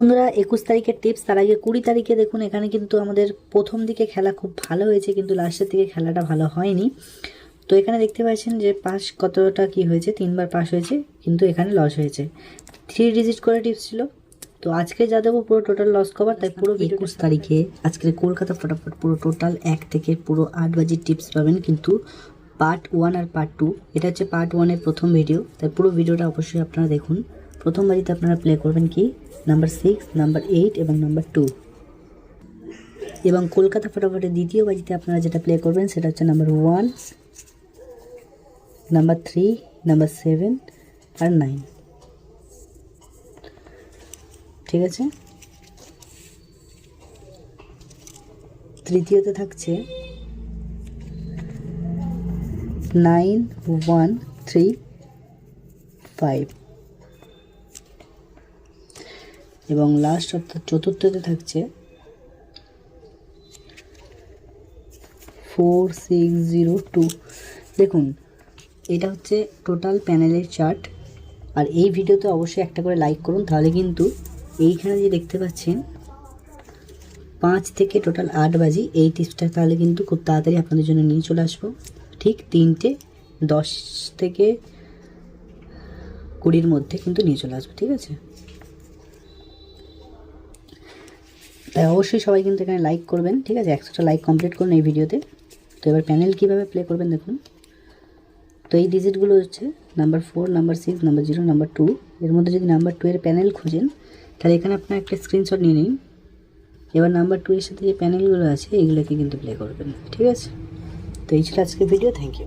বন্ধুরা একুশ তারিখের টিপস তার আগে কুড়ি তারিখে দেখুন এখানে কিন্তু আমাদের প্রথম দিকে খেলা খুব ভালো হয়েছে কিন্তু লাস্টের দিকে খেলাটা ভালো হয়নি। তো এখানে দেখতে পাচ্ছেন যে পাস কতটা কি হয়েছে তিনবার পাস হয়েছে কিন্তু এখানে লস হয়েছে। থ্রি ডিজিট করে টিপস ছিল। তো আজকে যা দেবো পুরো টোটাল লস কভার তাই পুরো একুশ তারিখে আজকের কলকাতা ফটাফট পুরো টোটাল এক থেকে পুরো আট বাজির টিপস পাবেন কিন্তু পার্ট ওয়ান আর পার্ট টু এটা হচ্ছে পার্ট ওয়ানের প্রথম ভিডিও তাই পুরো ভিডিওটা অবশ্যই আপনারা দেখুন। প্রথম বাজিতে আপনারা প্লে করবেন কি? নাম্বার সিক্স নাম্বার এইট এবং নাম্বার টু এবং কলকাতা ফটাফটের দ্বিতীয় বাজিতে আপনারা যেটা প্লে করবেন সেটা হচ্ছে number one number three number seven আর নাইন ঠিক আছে? তৃতীয়তে থাকছে নাইন ওয়ান থ্রি ফাইভ এবং লাস্ট অর্থাৎ চতুর্থতে থাকছে ফোর সিক্স জিরো টু দেখুন, এটা হচ্ছে টোটাল প্যানেলের চার্ট আর এই ভিডিওতে অবশ্যই একটা করে লাইক করুন, তাহলে কিন্তু এইখানে যে দেখতে পাচ্ছেন, পাঁচ থেকে টোটাল আট বাজি, এই টিপসটা তাহলে কিন্তু খুব তাড়াতাড়ি আপনাদের জন্য নিয়ে চলে আসব। ঠিক তিনটে, দশ থেকে কুড়ির মধ্যে কিন্তু নিয়ে চলে আসব, ঠিক আছে? তাই অবশ্যই সবাই কিন্তু এখানে লাইক করবেন ঠিক আছে? একশোটা লাইক কমপ্লিট করুন এই ভিডিওতে তো। এবার প্যানেল কীভাবে প্লে করবেন দেখুন। তো এই ডিজিটগুলো হচ্ছে number four number six number zero number two এর মধ্যে যদি নাম্বার টু এর প্যানেল খোঁজেন তাহলে এখানে আপনার একটা স্ক্রিনশট নিয়ে নিন। এবার নাম্বার টু এর সাথে যে প্যানেলগুলো আছে এগুলোকে কিন্তু প্লে করবেন ঠিক আছে? তো এই ছিল আজকের ভিডিও থ্যাংক ইউ